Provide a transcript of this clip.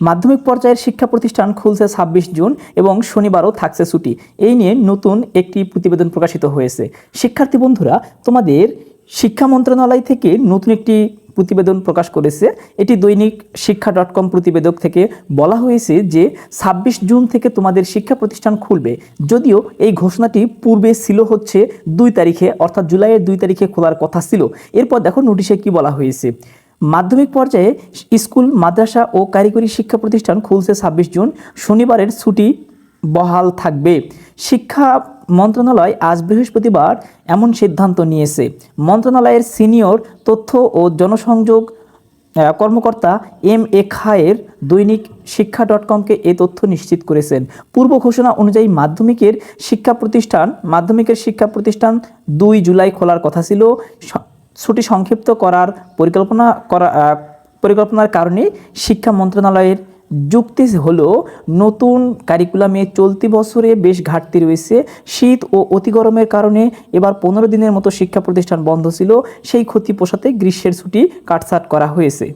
মাধ্যমিক পর্যায়ের শিক্ষা প্রতিষ্ঠান খুলছে ছাব্বিশ জুন এবং শনিবারও থাকছে ছুটি। এই নিয়ে নতুন একটি প্রতিবেদন প্রকাশিত হয়েছে। শিক্ষার্থী বন্ধুরা, তোমাদের শিক্ষা মন্ত্রণালয় থেকে নতুন একটি প্রতিবেদন প্রকাশ করেছে। এটি দৈনিক শিক্ষা ডট কম প্রতিবেদক থেকে বলা হয়েছে যে, ছাব্বিশ জুন থেকে তোমাদের শিক্ষা প্রতিষ্ঠান খুলবে। যদিও এই ঘোষণাটি পূর্বে ছিল হচ্ছে দুই তারিখে, অর্থাৎ জুলাইয়ের দুই তারিখে খোলার কথা ছিল। এরপর দেখো নোটিশে কি বলা হয়েছে। মাধ্যমিক পর্যায়ে স্কুল, মাদ্রাসা ও কারিগরি শিক্ষা প্রতিষ্ঠান খুলছে ছাব্বিশ জুন। শনিবারের ছুটি বহাল থাকবে। শিক্ষা মন্ত্রণালয় আজ বৃহস্পতিবার এমন সিদ্ধান্ত নিয়েছে। মন্ত্রণালয়ের সিনিয়র তথ্য ও জনসংযোগ কর্মকর্তা এম এ খায়ের দৈনিক শিক্ষা ডট কমকে এ তথ্য নিশ্চিত করেছেন। পূর্ব ঘোষণা অনুযায়ী মাধ্যমিকের শিক্ষা প্রতিষ্ঠান, মাধ্যমিকের শিক্ষা প্রতিষ্ঠান দুই জুলাই খোলার কথা ছিল। ছুটি সংক্ষিপ্ত করার পরিকল্পনা করা পরিকল্পনার কারণে শিক্ষা মন্ত্রণালয়ের যুক্তি হলো, নতুন কারিকুলামে চলতি বছরে বেশ ঘাটতি রয়েছে। শীত ও অতি গরমের কারণে এবার পনেরো দিনের মতো শিক্ষা প্রতিষ্ঠান বন্ধ ছিল। সেই ক্ষতি পোষাতে গ্রীষ্মের ছুটি কাটছাট করা হয়েছে।